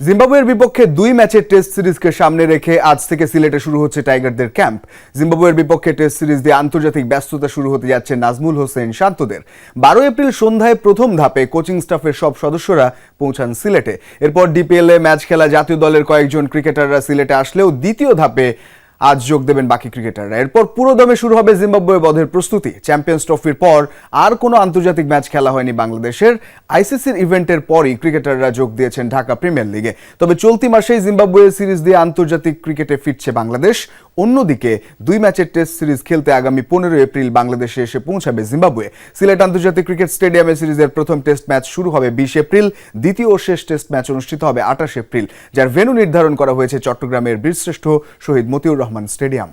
জিম্বাবুয়ের বিপক্ষে দুই ম্যাচের টেস্ট সিরিজকে সামনে রেখে আজ থেকে সিলেটে শুরু হচ্ছে টাইগারদের ক্যাম্প। জিম্বাবুয়ের বিপক্ষে টেস্ট সিরিজ দিয়ে আন্তর্জাতিক ব্যস্ততা শুরু হতে যাচ্ছে নাজমুল হোসেন শান্তদের। বারো এপ্রিল সন্ধ্যায় প্রথম ধাপে কোচিং স্টাফের সব সদস্যরা পৌঁছান সিলেটে। এরপর ডিপিএল এ ম্যাচ খেলা জাতীয় দলের কয়েকজন ক্রিকেটাররা সিলেটে আসলেও দ্বিতীয় ধাপে আজ যোগ দেবেন বাকি ক্রিকেটাররা। এরপর পুরোদমে শুরু হবে জিম্বাবুয়ে বধের প্রস্তুতি। চ্যাম্পিয়ন্স ট্রফির পর আর কোনো আন্তর্জাতিক ম্যাচ খেলা হয়নি বাংলাদেশের। আইসিসির ইভেন্টের পরই ক্রিকেটাররা যোগ দিয়েছেন ঢাকা প্রিমিয়ার লিগে। তবে চলতি মাসেই জিম্বাবুয়ে সিরিজ দিয়ে আন্তর্জাতিক ক্রিকেটে ফিরছে বাংলাদেশ। অন্যদিকে দুই ম্যাচের টেস্ট সিরিজ খেলতে আগামী পনেরোই এপ্রিল বাংলাদেশে এসে পৌঁছাবে জিম্বাবুয়ে। সিলেট আন্তর্জাতিক ক্রিকেট স্টেডিয়ামে সিরিজের প্রথম টেস্ট ম্যাচ শুরু হবে বিশ এপ্রিল। দ্বিতীয় ও শেষ টেস্ট ম্যাচ অনুষ্ঠিত হবে আঠাশ এপ্রিল, যার ভেন্যু নির্ধারণ করা হয়েছে চট্টগ্রামের বীরশ্রেষ্ঠ শহীদ মতিউর রহমান স্টেডিয়াম